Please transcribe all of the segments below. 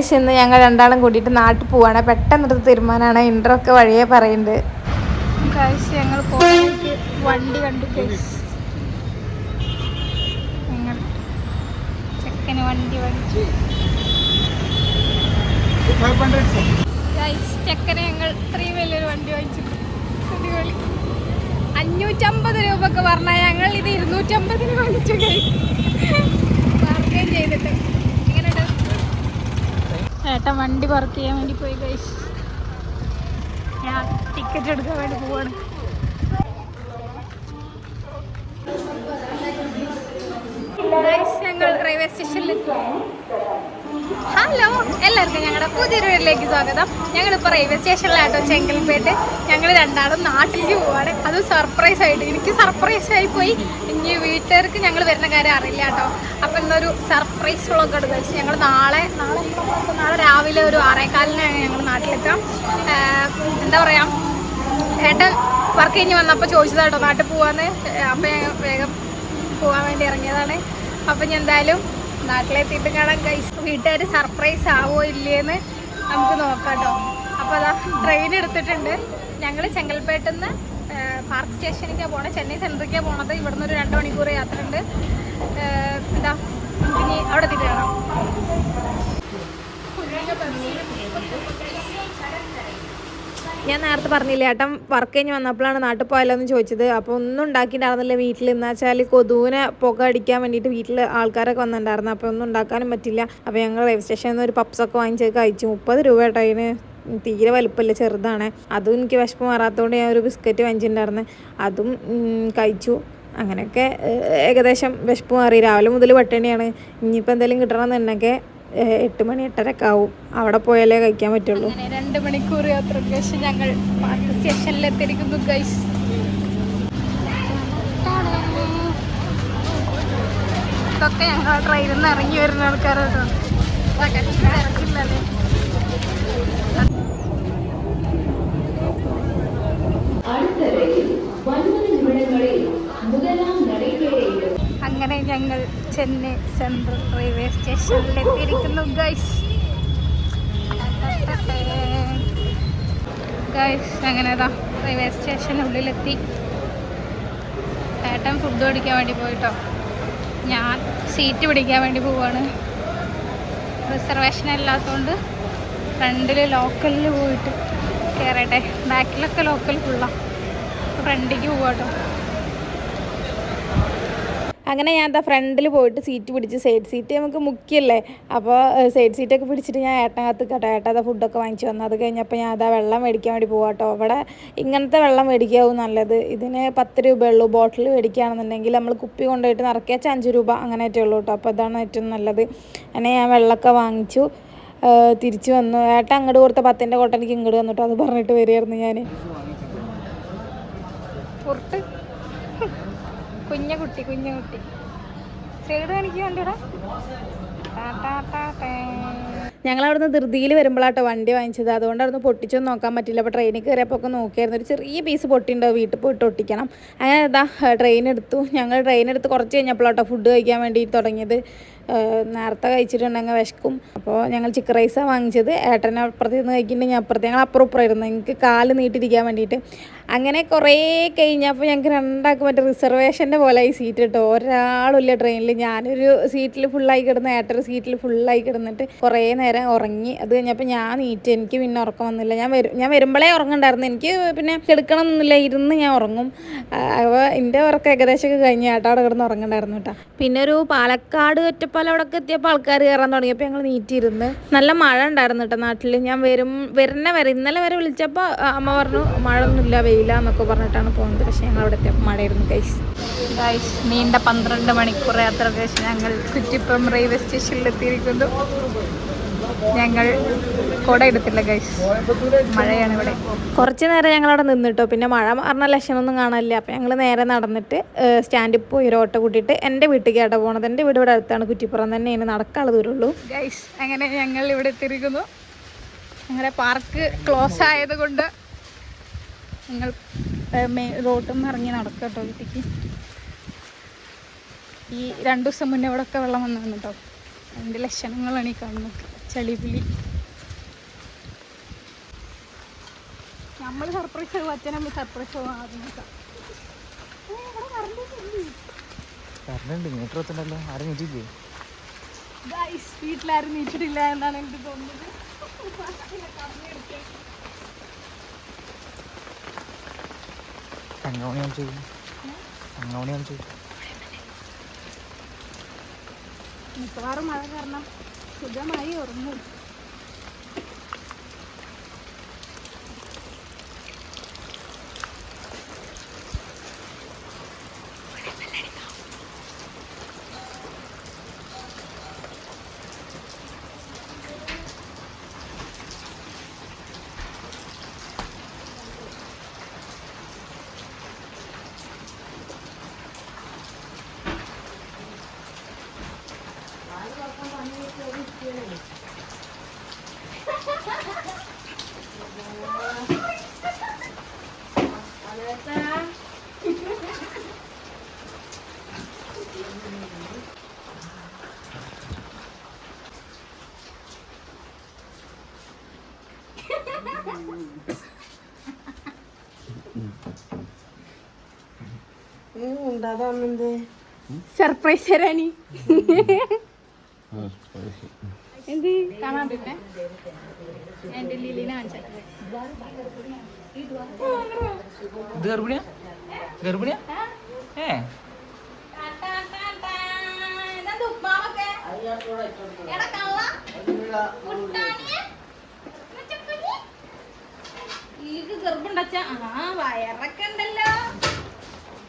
Guys ഇന്ന് ഞങ്ങൾ രണ്ടാളും കൂടിയിട്ട് നാട്ടിൽ പോവാണ്. പെട്ടെന്നൊരു തീരുമാനമാണ്. ഇന്ററൊക്കെ വഴിയേ പറയുന്നുണ്ട് ഞങ്ങൾ വണ്ടി കണ്ടു ചെക്കന് വണ്ടി വണ്ടി. ചെക്കന് ഞങ്ങൾ ഇത് ഇരുന്നൂറ്റമ്പതിന് വാങ്ങിച്ചു കഴിഞ്ഞു ചെയ്തിട്ട്. ഏട്ടൻ വണ്ടി വർക്ക് ചെയ്യാൻ വേണ്ടി പോയി ഗൈസ് ഞാൻ ടിക്കറ്റ് എടുക്കാൻ വേണ്ടി പോവാണ്. ഞങ്ങൾ റെയിൽവേ സ്റ്റേഷനിൽ ഹലോ എല്ലാവർക്കും ഞങ്ങളുടെ പുതിയൊരു വീട്ടിലേക്ക് സ്വാഗതം. ഞങ്ങളിപ്പോൾ റെയിൽവേ സ്റ്റേഷനിലാട്ടോ ചെങ്കൽപ്പേട്ട് ഞങ്ങൾ രണ്ടാളും നാട്ടിലേക്ക് പോവാണ്. അത് സർപ്രൈസ് ആയിട്ട്. എനിക്ക് സർപ്രൈസ് ആയി പോയി. ഇനി വീട്ടുകാർക്ക് ഞങ്ങൾ വരുന്ന കാര്യം അറിയില്ല കേട്ടോ. അപ്പം ഇന്നൊരു സർപ്രൈസ് വ്ളോഗ് എടുക്കുക വെച്ച് ഞങ്ങൾ നാളെ നാളെ നാളെ രാവിലെ ഒരു ആറേക്കാലിനാണ് ഞങ്ങൾ നാട്ടിലെത്താം. എന്താ പറയുക ഏട്ടൻ വർക്ക് കഴിഞ്ഞ് വന്നപ്പോൾ ചോദിച്ചതാട്ടോ നാട്ടിൽ പോവാന്ന്. അപ്പം വേഗം പോകാൻ വേണ്ടി ഇറങ്ങിയതാണ്. അപ്പം ഞാൻ എന്തായാലും നാട്ടിലെത്തിയിട്ട് കാണാൻ കൈസ് വീട്ടുകാർ സർപ്രൈസ് ആവോ ഇല്ലേന്ന് നമുക്ക് നോക്കാം കേട്ടോ. അപ്പോൾ അതാ ട്രെയിൻ എടുത്തിട്ടുണ്ട്. ഞങ്ങൾ ചെങ്കൽപ്പേട്ടിൽ നിന്ന് പാർക്ക് സ്റ്റേഷനിലേക്കാണ് പോണത് ചെന്നൈ സെൻട്രിലേക്കാണ് പോണത്. ഇവിടുന്ന് ഒരു രണ്ട് മണിക്കൂർ യാത്ര ഉണ്ട് എന്താ ഇനി അവിടെ തിരിയണം ഞാൻ നേരത്തെ പറഞ്ഞില്ലേ ഏട്ടൻ വർക്ക് കഴിഞ്ഞ് വന്നപ്പോഴാണ് നാട്ടിൽ പോയാലോ എന്ന് ചോദിച്ചത്. അപ്പോൾ ഒന്നും ഉണ്ടാക്കിയിട്ടുണ്ടായിരുന്നില്ല വീട്ടിൽ. എന്ന് വെച്ചാൽ കൊതുവിനെ പുക അടിക്കാൻ വേണ്ടിയിട്ട് വീട്ടിൽ ആൾക്കാരൊക്കെ വന്നിട്ടുണ്ടായിരുന്നു. അപ്പോൾ ഒന്നും ഉണ്ടാക്കാനും പറ്റില്ല. അപ്പോൾ ഞങ്ങൾ റെയിൽവേ സ്റ്റേഷനിൽ നിന്ന് ഒരു പപ്സൊക്കെ വാങ്ങിച്ച് കഴിച്ചു. മുപ്പത് രൂപ കേട്ടോ അതിന് തീരെ വലുപ്പമില്ല ചെറുതാണ്. അതും എനിക്ക് വിശപ്പ് മാറാത്തതുകൊണ്ട് ഞാൻ ഒരു ബിസ്ക്കറ്റ് വാങ്ങിച്ചിട്ടുണ്ടായിരുന്നു. അതും കഴിച്ചു. അങ്ങനെയൊക്കെ ഏകദേശം വിശപ്പ് മാറി. രാവിലെ മുതൽ പട്ടിണിയാണ്. ഇനിയിപ്പോൾ എന്തെങ്കിലും കിട്ടണമെന്നുണ്ടെങ്കിൽ എട്ട് മണി എട്ടരക്ക് ആവും. അവിടെ പോയാലേ കഴിക്കാൻ പറ്റുള്ളൂ. രണ്ട് മണിക്കൂർ ശേഷം ഞങ്ങൾ ഗൈസ് ഇതൊക്കെ ഞങ്ങൾ ട്രെയിനിൽ നിന്ന് ഇറങ്ങി വരുന്ന ആൾക്കാരോട്ടോ. ഇറക്കില്ലല്ലേ അങ്ങനെ ഞങ്ങൾ ചെന്നൈ സെൻട്രൽ റെയിൽവേ സ്റ്റേഷനിൽ എത്തിയിരിക്കുന്നു ഗൈസ് ഗൈസ് അങ്ങനെ താ റെയിൽവേ സ്റ്റേഷനുള്ളിലെത്തി ഏട്ടൻ ഫുഡ് പിടിക്കാൻ വേണ്ടി പോയിട്ടോ. ഞാൻ സീറ്റ് പിടിക്കാൻ വേണ്ടി പോവാണ്. റിസർവേഷൻ ഇല്ലാത്തതുകൊണ്ട് ഫ്രണ്ടിൽ ലോക്കലിൽ പോയിട്ട് കയറട്ടെ ബാക്കിലൊക്കെ ലോക്കൽ ഫുള്ളാണ് ഫ്രണ്ടിലേക്ക് പോവാട്ടോ. അങ്ങനെ ഞാൻ എന്താ ഫ്രണ്ടിൽ പോയിട്ട് സീറ്റ് പിടിച്ച് സൈഡ് സീറ്റ് നമുക്ക് മുക്കിയല്ലേ? അപ്പോൾ സൈഡ് സീറ്റൊക്കെ പിടിച്ചിട്ട് ഞാൻ ഏട്ടനകത്ത് കേട്ടോ. ഏട്ടാ അതാ ഫുഡൊക്കെ വാങ്ങിച്ചു വന്നു അത് കഴിഞ്ഞപ്പോൾ ഞാൻ അതാ വെള്ളം മേടിക്കാൻ വേണ്ടി പോകാട്ടോ അവിടെ ഇങ്ങനത്തെ വെള്ളം മേടിക്കാവും നല്ലത്. ഇതിന് പത്ത് രൂപയുള്ളൂ ബോട്ടിൽ മേടിക്കുകയാണെന്നുണ്ടെങ്കിൽ നമ്മൾ കുപ്പി കൊണ്ടുപോയിട്ട് നിറക്കിയാച്ച അഞ്ച് രൂപ അങ്ങനെയൊക്കെ ഉള്ളൂ കേട്ടോ. അപ്പോൾ അതാണ് ഏറ്റവും നല്ലത്. അങ്ങനെ ഞാൻ വെള്ളമൊക്കെ വാങ്ങിച്ചു. തിരിച്ചു വന്നു. ഏട്ടാ അങ്ങോട്ട് കൊടുത്ത പത്തിന്റെ കോട്ട എനിക്ക് ഇങ്ങോട്ട് വന്നിട്ടോ അത് പറഞ്ഞിട്ട് വരികയായിരുന്നു ഞാൻ കുഞ്ഞുകുട്ടി കുഞ്ഞ കുട്ടി കുഞ്ഞ കുട്ടി. സൈഡ് എനിക്ക് വണ്ടിടാ. ഞങ്ങളവിടുന്ന് ധൃതിയിൽ വരുമ്പോഴാട്ടോ വണ്ടി വാങ്ങിച്ചത്. അതുകൊണ്ട് അവിടുന്ന് പൊട്ടിച്ചൊന്നും നോക്കാൻ പറ്റില്ല അപ്പോൾ ട്രെയിനിൽ കയറിയപ്പോൾ ഒക്കെ നോക്കിയായിരുന്നു. ഒരു ചെറിയ പീസ് പൊട്ടിണ്ടാവും വീട്ടിൽ പോയിട്ട് ഒട്ടിക്കണം. അങ്ങനെ ഇതാ ട്രെയിൻ എടുത്തു. ഞങ്ങൾ ട്രെയിൻ എടുത്ത് കുറച്ച് കഴിഞ്ഞപ്പോഴാട്ടോ ഫുഡ് കഴിക്കാൻ വേണ്ടി തുടങ്ങിയത്. നേരത്തെ കഴിച്ചിട്ടുണ്ടെങ്കിൽ വിശക്കും. അപ്പോൾ ഞങ്ങൾ ചിക്കൻ റൈസാണ് വാങ്ങിച്ചത്. ഏട്ടനെ അപ്പുറത്ത് നിന്ന് കഴിക്കുന്നുണ്ടെങ്കിൽ ഞാൻ അപ്പുറത്ത് ഞങ്ങൾ അപ്പുറം ഇപ്പുറം ഇരുന്നു. എനിക്ക് കാൽ നീട്ടിരിക്കാൻ വേണ്ടിയിട്ട്. അങ്ങനെ കുറേ കഴിഞ്ഞപ്പോൾ ഞങ്ങൾക്ക് രണ്ടാൾക്ക് മറ്റേ റിസർവേഷന്റെ പോലെ ഈ സീറ്റ് കിട്ടും ഒരാളുമില്ല ട്രെയിനിൽ ഞാനൊരു സീറ്റിൽ ഫുള്ളായി കിടന്ന് ഏട്ടൊരു സീറ്റിൽ ഫുള്ളായി കിടന്നിട്ട് കുറേ നേരം ഉറങ്ങി. അത് കഴിഞ്ഞപ്പോൾ ഞാൻ നീറ്റ്. എനിക്ക് പിന്നെ ഉറക്കം വന്നില്ല. ഞാൻ വരും ഞാൻ വരുമ്പോഴേ ഉറങ്ങണ്ടായിരുന്നു. എനിക്ക് പിന്നെ കിടക്കണം എന്നില്ല ഇരുന്ന് ഞാൻ ഉറങ്ങും. അപ്പോൾ എന്റെ ഉറക്കം ഏകദേശമൊക്കെ കഴിഞ്ഞ് ഏട്ടാടെ കിടന്ന് ഉറങ്ങണ്ടായിരുന്നു കേട്ടോ. പിന്നെ ഒരു പാലക്കാട് ഒറ്റപ്പാലം അവിടെ ഒക്കെ എത്തിയപ്പോൾ ആൾക്കാർ കയറാൻ തുടങ്ങിയപ്പോൾ ഞങ്ങൾ നീറ്റിരുന്ന് നല്ല മഴ ഉണ്ടായിരുന്നു കേട്ടോ നാട്ടിൽ ഞാൻ വരും വരുന്ന വരെ ഇന്നലെ വരെ വിളിച്ചപ്പോൾ അമ്മ പറഞ്ഞു മഴ ഒന്നുമില്ല വെയില എന്നൊക്കെ പറഞ്ഞിട്ടാണ് പോകുന്നത് പക്ഷേ ഞങ്ങൾ അവിടെ എത്തിയപ്പോൾ മഴയായിരുന്നു ഗൈസ് നീണ്ട പന്ത്രണ്ട് മണിക്കൂർ യാത്ര ഞങ്ങൾ കുറ്റിപ്പുറം റെയിൽവേ സ്റ്റേഷനിൽ എത്തിയിരിക്കുന്നു. ഞങ്ങൾ കുട എടുത്തില്ല ഗൈസ് മഴയാണ് ഇവിടെ. കുറച്ച് നേരം ഞങ്ങൾ അവിടെ നിന്നിട്ടോ. പിന്നെ മഴ മാറുന്ന ലക്ഷണമൊന്നും കാണാനില്ല. അപ്പം ഞങ്ങൾ നേരെ നടന്നിട്ട് സ്റ്റാൻഡിൽ പോയി ഒരു ഓട്ടോ കൂട്ടിയിട്ട് എന്റെ വീട്ടിലേക്കാട്ടോ പോണത്. എന്റെ വീട് ഇവിടെ അടുത്താണ്. കുറ്റിപ്പുറം തന്നെയാണ്. നടക്കാനുള്ള ദൂരമുള്ളൂ ഗൈസ് അങ്ങനെ ഞങ്ങൾ ഇവിടെ എത്തിയിരിക്കുന്നു. ഞങ്ങളുടെ പാർക്ക് ക്ലോസ് ആയതുകൊണ്ട് ഞങ്ങൾ റോട്ടിൽ നിന്ന് ഇറങ്ങി നടക്കട്ടോ വീട്ടിലേക്ക്. ഈ രണ്ടു ദിവസം മുന്നേ ഇവിടെ ഒക്കെ വെള്ളം വന്നു കേട്ടോ. അതിന്റെ ലക്ഷണങ്ങളാണ് ഈ കാണുന്നത്. ചളിപിളി നമ്മൾ സർപ്രൈസ് ആവും അച്ഛനമ്മ സർപ്രൈസ് ആവും ആദ്യം വീട്ടിലാരും നീച്ചിട്ടില്ല എന്നാണ് എനിക്ക് തോന്നുന്നത്. അങ്ങോണി ചെയ്യും അങ്ങോണി ചെയ്യും മിക്കവാറും മഴ കാരണം സുഖമായി ഉറങ്ങും സർപ്രൈസ് തരാനി. എന്ത്? കാണാൻ പറ്റേ? എന്റെ ലീലിനെ കാണിച്ചത് ഇത് ഗർഭിണിയാ? ഗർഭിണിയാ? ഏ. ഈക്ക് ഗർഭുണ്ടച്ച ആ വയറൊക്കെ ഉണ്ടല്ലോ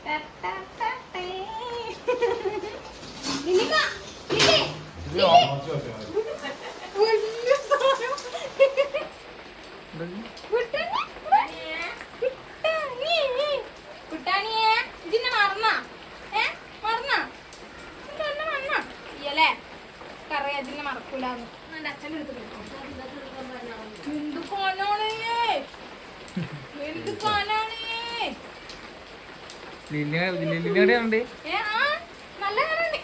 ടാ, ടാ, ടാ, ടേ. നിനിക്ക, നിക്ക്, വലിയ സാധനം. കുട്ടനെ, കുട്ടാനി, കുട്ടാനിയെ, ഇതിന്നെ മറന്നാ? ഏ, മറന്നാ? ഇത് എന്നെ മറന്നാ? ഇയ്യല്ലേ? കറിയാ, ഇതിന്നെ മറക്കൂലാന്ന്. എന്റെ അച്ഛന്റെ അടുത്ത് കൊടുക്കാം. എന്ത് കോനാണ് എന്ത് കോനാണ് ലില്ലിനെ ലില്ലിനെ എവിടെയുണ്ട് ഏ, ആ, നല്ല കറിയുണ്ട്.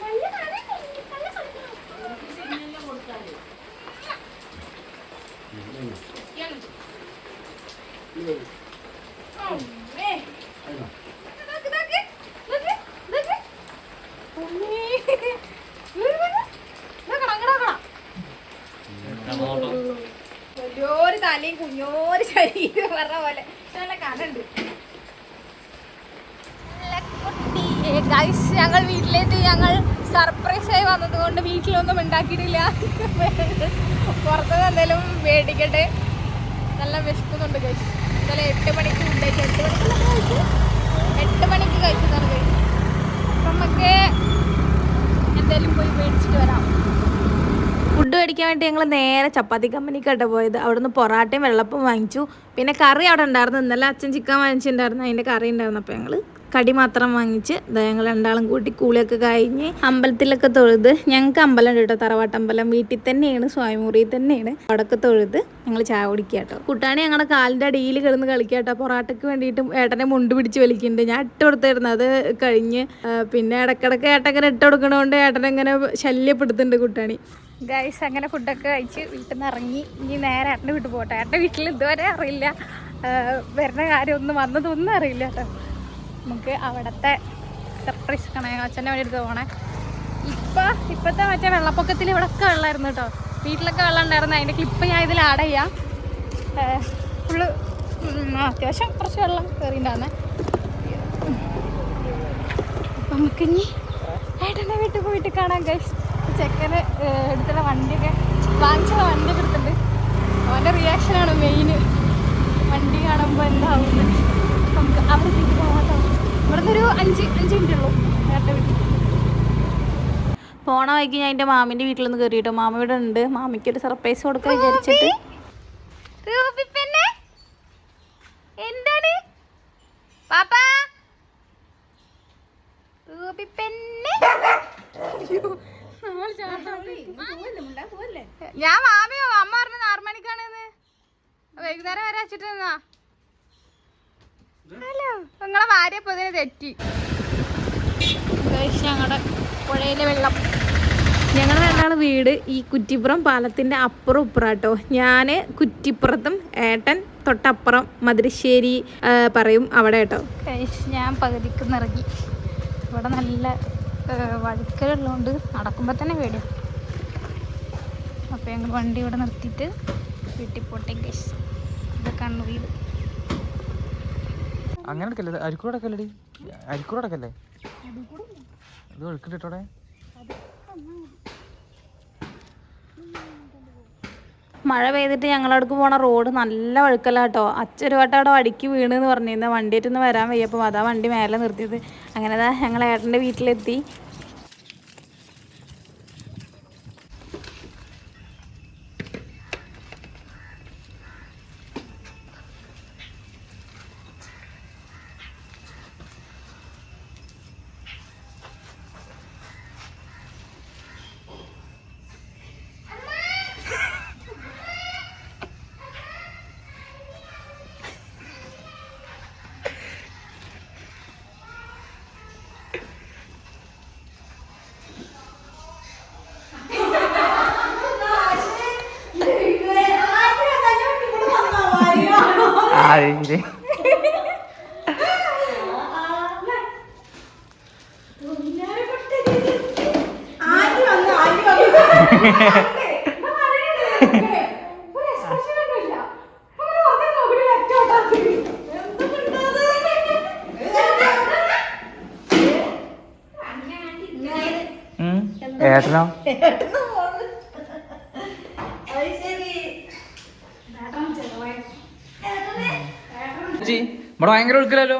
നല്ല കറിയുണ്ട്. നല്ല കറിയുണ്ട്. ഇയാൾ. അമ്മേ. ഇതാക്ക്, ഇതാക്ക്, ഇതാക്ക്, ഇതാക്ക്. അമ്മേ. ഇതാക്ക്, ഇതാക്കണം, ഇതാക്കണം. വലിയൊരു തലയും കുഞ്ഞോരു ശരീരം പറഞ്ഞ പോലെ. നല്ല കനുണ്ട് ഗൈസ് ഞങ്ങൾ വീട്ടിലേക്ക് ഞങ്ങൾ സർപ്രൈസ് ആയി വന്നത് കൊണ്ട് വീട്ടിലൊന്നും ഉണ്ടാക്കിയിട്ടില്ല. പുറത്തുനിന്ന് എന്തെങ്കിലും മേടിക്കട്ടെ. നല്ല വിശക്കുന്നുണ്ട് ഗൈസ് ഇന്നലെ എട്ട് മണിക്ക് ഉണ്ടാക്കി. എട്ട് മണിക്ക് കഴിച്ചു? എട്ട് മണിക്ക് കഴിച്ചതാണ് കഴിച്ചു അപ്പം നമുക്ക് എന്തായാലും പോയി മേടിച്ചിട്ട് വരാം. ഫുഡ് മേടിക്കാൻ വേണ്ടി ഞങ്ങൾ നേരെ ചപ്പാത്തി കമ്പനിക്കാട്ടോ പോയത്. അവിടുന്ന് പൊറാട്ടയും വെള്ളപ്പം വാങ്ങിച്ചു. പിന്നെ കറി അവിടെ ഉണ്ടായിരുന്നു. ഇന്നലെ അച്ഛൻ ചിക്കൻ വാങ്ങിച്ചിട്ടുണ്ടായിരുന്നു. അതിന്റെ കറി ഉണ്ടായിരുന്നു. അപ്പോൾ ഞങ്ങൾ കടി മാത്രം വാങ്ങിച്ച് ഞങ്ങൾ രണ്ടാളും കൂട്ടി കൂളിയൊക്കെ കഴിഞ്ഞ് അമ്പലത്തിലൊക്കെ തൊഴുത് ഞങ്ങൾക്ക് അമ്പലം കേട്ടോ തറവാട്ടമ്പലം വീട്ടിൽ തന്നെയാണ് സ്വാമിമുറി തന്നെയാണ്. അവിടെയൊക്കെ തൊഴുത് ഞങ്ങൾ ചായ കുടിക്കുക കേട്ടോ കുട്ടാണി ഞങ്ങളുടെ കാലിന്റെ അടിയിൽ കിടന്ന് കളിക്കാട്ടോ കേട്ടോ പൊറാട്ടയ്ക്ക് വേണ്ടിയിട്ടും ഏട്ടനെ മുണ്ട് പിടിച്ച് വലിക്കുന്നുണ്ട്. ഞാൻ ഇട്ട് കൊടുത്തായിരുന്നു അത് കഴിഞ്ഞ് പിന്നെ ഇടക്കിടക്ക് ഏട്ടങ്ങനെ ഇട്ട് കൊടുക്കണോണ്ട് ഏട്ടനെങ്ങനെ ശല്യപ്പെടുത്തുന്നുണ്ട് കുട്ടാണി ഗൈസ് അങ്ങനെ ഫുഡൊക്കെ കഴിച്ച് വീട്ടിൽ നിന്ന് ഇറങ്ങി. ഇനി നേരെ ഏട്ടന്റെ വീട്ടിൽ പോട്ടെ. ഏട്ടന്റെ വീട്ടിൽ ഇതുവരെ അറിയില്ല. വരുന്ന കാര്യമൊന്നും വന്നതൊന്നും അറിയില്ല കേട്ടോ നമുക്ക് അവിടുത്തെ സർപ്രൈസ് കാണാൻ അച്ഛന്റെ വേണ്ടി എടുത്ത് പോകണേ ഇപ്പം ഇപ്പോഴത്തെ മറ്റേ വെള്ളപ്പൊക്കത്തിൽ ഇവിടെയൊക്കെ വെള്ളമായിരുന്നു കേട്ടോ. വീട്ടിലൊക്കെ വെള്ളം ഉണ്ടായിരുന്നു. അതിന്റെ ക്ലിപ്പ് ഞാൻ ഇതിൽ ആഡ് ചെയ്യാം. ഫുള്ള് അത്യാവശ്യം കുറച്ച് വെള്ളം കയറിയിട്ടുണ്ടായിരുന്നേ നമുക്കിനി ഏട്ടന്റെ വീട്ടിൽ പോയിട്ട് കാണാം ഗൈസ് ചെക്കന് എടുത്തുള്ള വണ്ടിയൊക്കെ വാങ്ങിച്ചുള്ള വണ്ടി എടുത്തിട്ടുണ്ട്. അവന്റെ റിയാക്ഷനാണ് മെയിൻ വണ്ടി കാണുമ്പോൾ എന്താവുന്നത് നമുക്ക് അവിടെ എത്തിയിട്ട് പോകാം കേട്ടോ ഇവിടുന്ന് ഒരു അഞ്ച് അഞ്ച് മിനിറ്റ് ഉള്ളൂ. നേരത്തെ വീട്ടിൽ പോണ വൈകി ഞാൻ എന്റെ മാമിന്റെ നിന്ന് കയറിയിട്ടോ മാമ ഇവിടെ ഉണ്ട്. മാമിക്ക് ഒരു സർപ്രൈസ് കൊടുക്കാൻ വിചാരിച്ചിട്ട്. എന്താണ്? പാപ്പാ? ഞാൻ മാമിയോ? അമ്മ പറഞ്ഞു ആറുമണിക്കാണ് വൈകുന്നേരം വരെ വെച്ചിട്ട് നിന്നാ നിങ്ങളെ ഭാര്യ പൊതിനെ തെറ്റി. ഞങ്ങളുടെ പുഴയിലെ വെള്ളം. ഞങ്ങൾ രണ്ടാണ് വീട് ഈ കുറ്റിപ്പുറം പാലത്തിന്റെ അപ്പുറം ഇപ്പുറാട്ടോ ഞാൻ കുറ്റിപ്പുറത്തും ഏട്ടൻ തൊട്ടപ്പുറം മധുരശ്ശേരി പറയും അവിടെ കേട്ടോ. ഞാൻ പകുതിക്ക് നിറങ്ങി. ഇവിടെ നല്ല വഴുക്കലുള്ളതുകൊണ്ട് നടക്കുമ്പോൾ തന്നെ പേടിയാണ് അപ്പോൾ ഞങ്ങൾ വണ്ടി ഇവിടെ നിർത്തിയിട്ട് വീട്ടിൽ പോട്ടെ ഗൈസ് ഇതൊക്കെയാണ് വീട്. അങ്ങനെ എടുക്കല്ലേ? അരിക്കൂടെ അടക്കല്ലേ അരിക്കൂടെ അടക്കല്ലേ ഇത് ഒഴുക്കിട്ടോടെ മഴ പെയ്തിട്ട് ഞങ്ങളടുക്ക് പോണ റോഡ് നല്ല വഴുക്കലാട്ടോ അച്ഛൊരു വട്ടം അവിടെ അടിക്ക് വീണെന്ന് പറഞ്ഞിരുന്നു. വണ്ടിയിട്ടൊന്ന് വരാൻ വയ്യപ്പോൾ അതാ വണ്ടി മേലെ നിർത്തിയത്. അങ്ങനെ ഞങ്ങൾ ഏട്ടന്റെ വീട്ടിലെത്തി. ഏട്ടനോ ഇവിടെ ഭയങ്കര ഒഴുക്കില്ലല്ലോ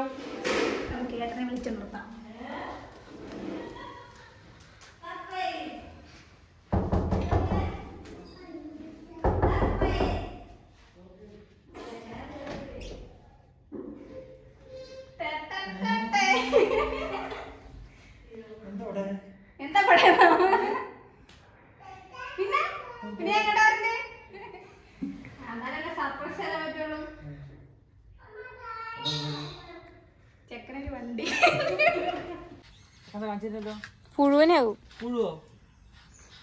എന്താ പറയുക പിന്നെ പിന്നെ എങ്ങടാ വരുന്നേ അതാനല്ലേ സർപ്രൈസ് തരാൻ പറ്റുള്ളൂ ചെക്കനൊരു വണ്ടി കാണിച്ചില്ലല്ലോ പുഴുവനാവും പുഴുവോ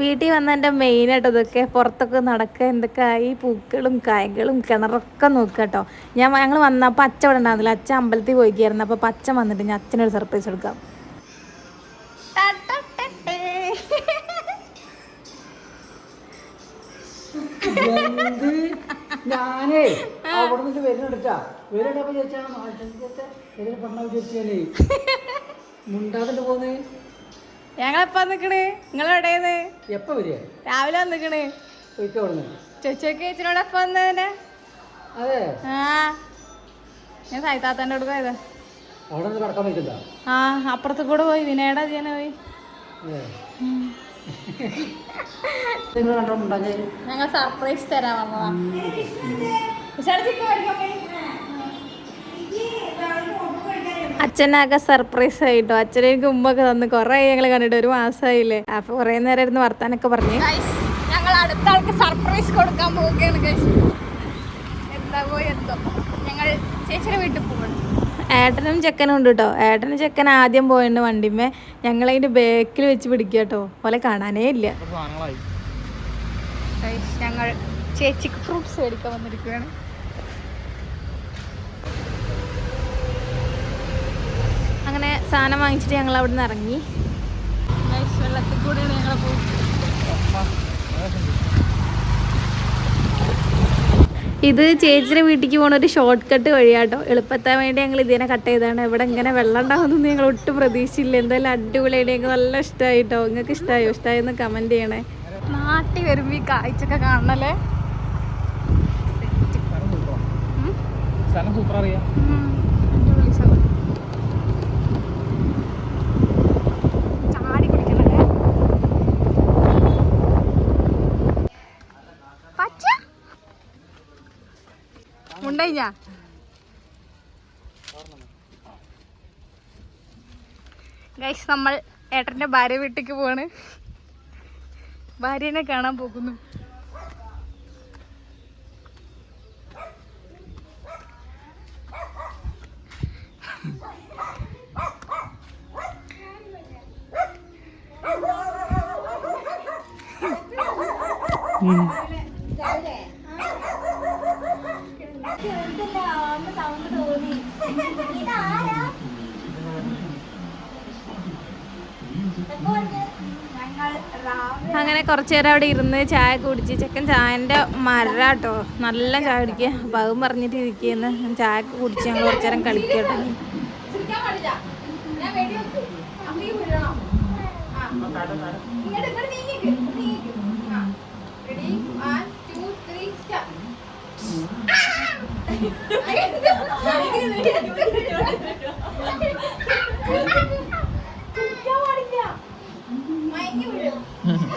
വീട്ടിൽ വന്ന എന്റെ മെയിനായിട്ട് ഇതൊക്കെ പുറത്തൊക്കെ നടക്കുക എന്തൊക്കെ ഈ പൂക്കളും കായകളും കിണറൊക്കെ നോക്കുക കേട്ടോ. ഞാൻ ഞങ്ങൾ വന്നപ്പോൾ അച്ഛ ഇവിടെ ഉണ്ടായിരുന്നില്ല. അച്ഛൻ അമ്പലത്തിൽ പോയിക്കായിരുന്നു. അപ്പോൾ അച്ഛൻ വന്നിട്ട് ഞാൻ അച്ഛനൊരു സർപ്രൈസ് കൊടുക്കാം. ഞാനേ അവിടെ നിന്ന് വരുന്നെടുത്താ വരുന്നുണ്ടപ്പോ ചോദിച്ചാ മാറ്റത്തെ പെണ്ണ വിചാരിച്ചാലേ പോന്ന് ഞങ്ങളെപ്പാ നിങ്ങൾ നിങ്ങളെവിടെയത് എപ്പോ വരിക? രാവിലെ നിക്കണേ ചേച്ചിയൊക്കെ ചേച്ചിനോട് എപ്പ വന്നതന്നെ? അതെ. ആ. ഞാൻ സായിത്താത്തന്റെ അടുത്ത് പോയത്. ആ അപ്പുറത്ത് കൂടെ പോയി. വിനയുടെ അതിനെ പോയി. ഞങ്ങൾ സർപ്രൈസ് തരാൻ വന്നതാ. ചിക്കൻ അച്ഛനാകെ സർപ്രൈസ് ആയിട്ടോ. അച്ഛനെ എനിക്ക് ഉമ്മൊക്കെ തന്ന് കുറേ ഞങ്ങൾ കണ്ടിട്ട് ഒരു മാസമായില്ലേ അപ്പൊ കുറേ നേരം ഇരുന്ന് വർത്താനൊക്കെ പറഞ്ഞു. ഞങ്ങൾ അടുത്ത ആൾക്ക് സർപ്രൈസ് കൊടുക്കാൻ പോവുകയാണ് ഗൈസ് എന്താ ഞങ്ങൾ ചേച്ചിയുടെ വീട്ടിൽ പോകണം ഏട്ടനും ചെക്കനും ഉണ്ട് കേട്ടോ ഏട്ടനും ചെക്കൻ ആദ്യം പോയിട്ടുണ്ട് വണ്ടിമേ ഞങ്ങൾ അതിന്റെ ബാക്കിൽ വെച്ച് പിടിക്കുക കേട്ടോ പോലെ കാണാനേ ഇല്ല. ഞങ്ങൾ ചേച്ചിക്ക് ഫ്രൂട്ട്സ് മേടിക്കാൻ വന്നിരിക്കുകയാണ് അങ്ങനെ സാധനം വാങ്ങിച്ചിട്ട് ഞങ്ങൾ അവിടെ നിന്ന് ഇറങ്ങി. Guys, വെള്ളത്തിൽ കൂടെയാണ് ഞങ്ങൾ ഇത് ചേച്ചിയുടെ വീട്ടിലേക്ക് പോണ ഒരു ഷോർട്ട് കട്ട് വഴിയാട്ടോ. എളുപ്പത്താൻ വേണ്ടി ഞങ്ങൾ ഇതിനെ കട്ട് ചെയ്താണ് ഇവിടെ ഇങ്ങനെ വെള്ളം ഉണ്ടാകുന്നൊന്നും ഞങ്ങൾ ഒട്ടും പ്രതീക്ഷയില്ല എന്തായാലും അടിപൊളിയായിട്ട് ഞങ്ങൾക്ക് നല്ല ഇഷ്ടമായിട്ടോ. നിങ്ങൾക്ക് ഇഷ്ടമായോ ഇഷ്ടമായെന്ന് കമന്റ് ചെയ്യണേ. നാട്ടിൽ വരുമ്പോ ഈ കാഴ്ചയൊക്കെ കാണണല്ലേ? സ്ഥലം സൂപ്പർ അറിയാം ഉം, അടിപൊളി സ്ഥലം. ചാടി കുടിക്കണല്ലേ പച്ച ഞാ ഗൈസ് നമ്മൾ ഏട്ടന്റെ ഭാര്യ വീട്ടിലേക്ക് പോവാണ്. ഭാര്യനെ കാണാൻ പോകുന്നു. അങ്ങനെ കുറച്ച് നേരം അവിടെ ഇരുന്ന് ചായ കുടിച്ച് ചെക്കൻ ചായന്റെ മരട്ടോ നല്ല ചായ കുടിക്കുക അപ്പം അതും പറഞ്ഞിട്ട് ഇരിക്കുന്നു ചായ കുടിച്ച് ഞങ്ങൾ കുറച്ച് നേരം കളിക്കട്ടോ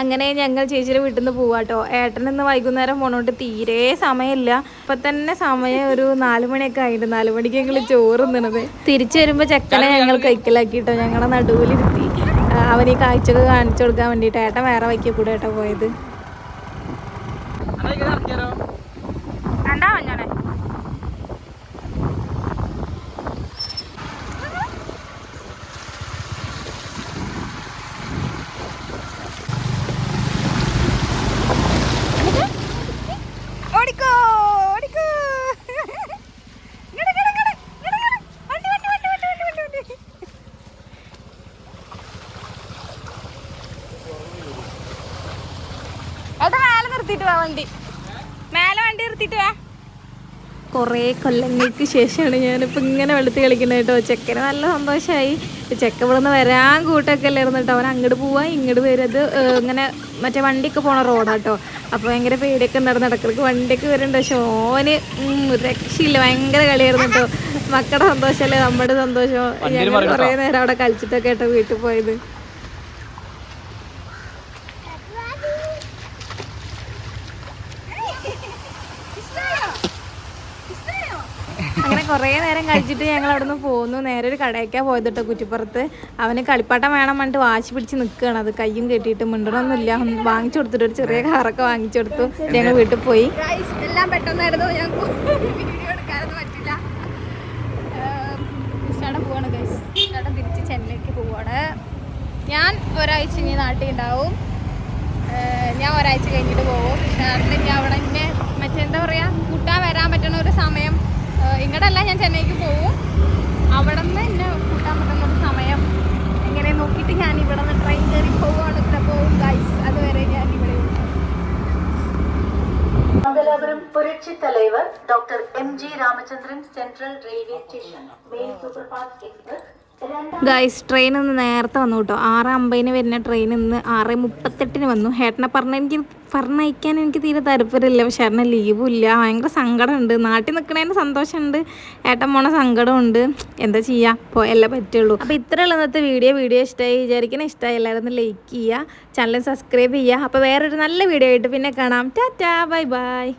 അങ്ങനെ ഞങ്ങൾ ചേച്ചിയുടെ വീട്ടിൽ നിന്ന് പോവാട്ടോ. ഏട്ടൻ ഇന്ന് വൈകുന്നേരം പോണോട്ട് തീരെ സമയമില്ല. ഇപ്പൊ തന്നെ സമയം ഒരു നാലു മണിയൊക്കെ ആയിട്ട് നാലു മണിക്ക് ഞങ്ങൾ ചോറ് നിന്നത് തിരിച്ചു വരുമ്പോ ചെക്കനെ ഞങ്ങൾ കൈക്കലാക്കിട്ടോ. ഞങ്ങളുടെ നടുവിലിരുത്തി. അവനീ കാഴ്ചക്ക് കാണിച്ചു കൊടുക്കാൻ വേണ്ടിയിട്ട് ഏട്ടൻ വേറെ വൈക്കി കൂടെ ഏട്ടാ പോയത് അതാ ഇങ്ങനെ ഇറക്കിയാലോ കണ്ടാ മഞ്ഞോനെ ഓടിക്കോ ഓടിക്കോ ഇങ്ങട്, ഇങ്ങട്, ഇങ്ങട്, ഇങ്ങട്, ഇങ്ങട്. വണ്ടി, വണ്ടി, വണ്ടി, വണ്ടി, വണ്ടി, വണ്ടി, വണ്ടി. ഏട്ടാ മേലെ നിർത്തിയിട്ട് വാ വണ്ടി. മേലെ വണ്ടി നിർത്തിയിട്ട് വാ. കുറേ കൊല്ലങ്ങൾക്ക് ശേഷമാണ് ഞാനിപ്പോൾ ഇങ്ങനെ വെളുത്ത് കളിക്കുന്നത് കേട്ടോ. ചെക്കന് നല്ല സന്തോഷമായി. ചെക്ക ഇവിടെ നിന്ന് വരാൻ കൂട്ടൊക്കെ അല്ലായിരുന്നു കേട്ടോ അവൻ അങ്ങോട്ട് പോവാ ഇങ്ങോട്ട് വരുന്നത് ഇങ്ങനെ മറ്റേ വണ്ടിയൊക്കെ പോണ റോഡാട്ടോ അപ്പോൾ ഭയങ്കര പേടിയൊക്കെ ഉണ്ടായിരുന്നു. ഇടക്കിടക്ക് വണ്ടിയൊക്കെ വരുന്നുണ്ട്. പക്ഷെ ഓന് രക്ഷയില്ല. ഭയങ്കര കളിയായിരുന്നു കേട്ടോ. മക്കളുടെ സന്തോഷമല്ലേ? നമ്മുടെ സന്തോഷം. ഞാൻ ഞങ്ങൾ കുറേ നേരം അവിടെ കളിച്ചിട്ടൊക്കെ കേട്ടോ വീട്ടിൽ പോയത്. അങ്ങനെ കുറേ നേരം കഴിച്ചിട്ട് ഞങ്ങൾ അവിടെ നിന്ന് പോകുന്നു നേരെ ഒരു കടയ്ക്കാണ് പോയത് കേട്ടോ കുറ്റിപ്പുറത്ത്. അവന് കളിപ്പാട്ടം വേണം പറഞ്ഞിട്ട് വാശി പിടിച്ച് നിൽക്കുകയാണ് അത് കയ്യും കെട്ടിയിട്ട് മിണ്ടണമൊന്നുമില്ല വാങ്ങിച്ചു കൊടുത്തിട്ട് ഒരു ചെറിയ കാറൊക്കെ വാങ്ങിച്ചു കൊടുത്തു. ഞങ്ങൾ വീട്ടിൽ പോയി. എല്ലാം പെട്ടെന്നായിരുന്നു. ഞങ്ങൾക്ക് വീഡിയോ എടുക്കാനൊന്നും പറ്റില്ല. പോവാണ് തിരിച്ച് ചെന്നൈക്ക് പോവാണ്. ഞാൻ ഒരാഴ്ച ഇനി നാട്ടിൽ ഉണ്ടാവും. ഞാൻ ഒരാഴ്ച കഴിഞ്ഞിട്ട് പോകും ചേട്ടൻ ഞാൻ അവിടെ ഇന്നെ മറ്റേ എന്താ പറയുക കൂട്ടാൻ വരാൻ പറ്റുന്ന ഒരു സമയം ഇങ്ങടല്ല ഞാൻ ചെന്നൈക്ക് പോവും. അവിടെ നിന്ന് എന്നെ കൂട്ടാൻ പറ്റുന്ന ഒരു സമയം. എങ്ങനെ നോക്കിയിട്ട് ഞാൻ ഇവിടെ നിന്ന് ട്രെയിൻ കയറി പോവുകയാണ്. ഇവിടെ പോവും ഗൈസ് അതുവരെ ഞാൻ ഇവിടെ Mangalapuram Puratchi Thalaivar doctor M G Ramachandran central railway station main superfast express guys train ഇന്ന് നേരത്തെ വന്നു കേട്ടോ. ആറ് അമ്പതിന് വരുന്ന ട്രെയിൻ ഇന്ന് ആറ് മുപ്പത്തെട്ടിന് വന്നു. ഹേട്ടനെ പറഞ്ഞ എനിക്ക് പറഞ്ഞയക്കാൻ എനിക്ക് തീരെ താല്പര്യമില്ല. പക്ഷെ ഏട്ടന് ലീവും ഇല്ല. ഭയങ്കര സങ്കടമുണ്ട്. നാട്ടിൽ നിൽക്കണതിന് സന്തോഷമുണ്ട്. ഏട്ടൻ പോണ സങ്കടമുണ്ട്. എന്താ ചെയ്യുക എല്ലാം പറ്റുള്ളൂ. അപ്പോൾ ഇത്രയുള്ള ഇന്നത്തെ വീഡിയോ വീഡിയോ ഇഷ്ടമായി വിചാരിക്കണേ ഇഷ്ടമായി എല്ലാവരും ഒന്ന് ലൈക്ക് ചെയ്യുക. ചാനൽ സബ്സ്ക്രൈബ് ചെയ്യുക. അപ്പോൾ വേറൊരു നല്ല വീഡിയോ ആയിട്ട് പിന്നെ കാണാം. Tata bye bye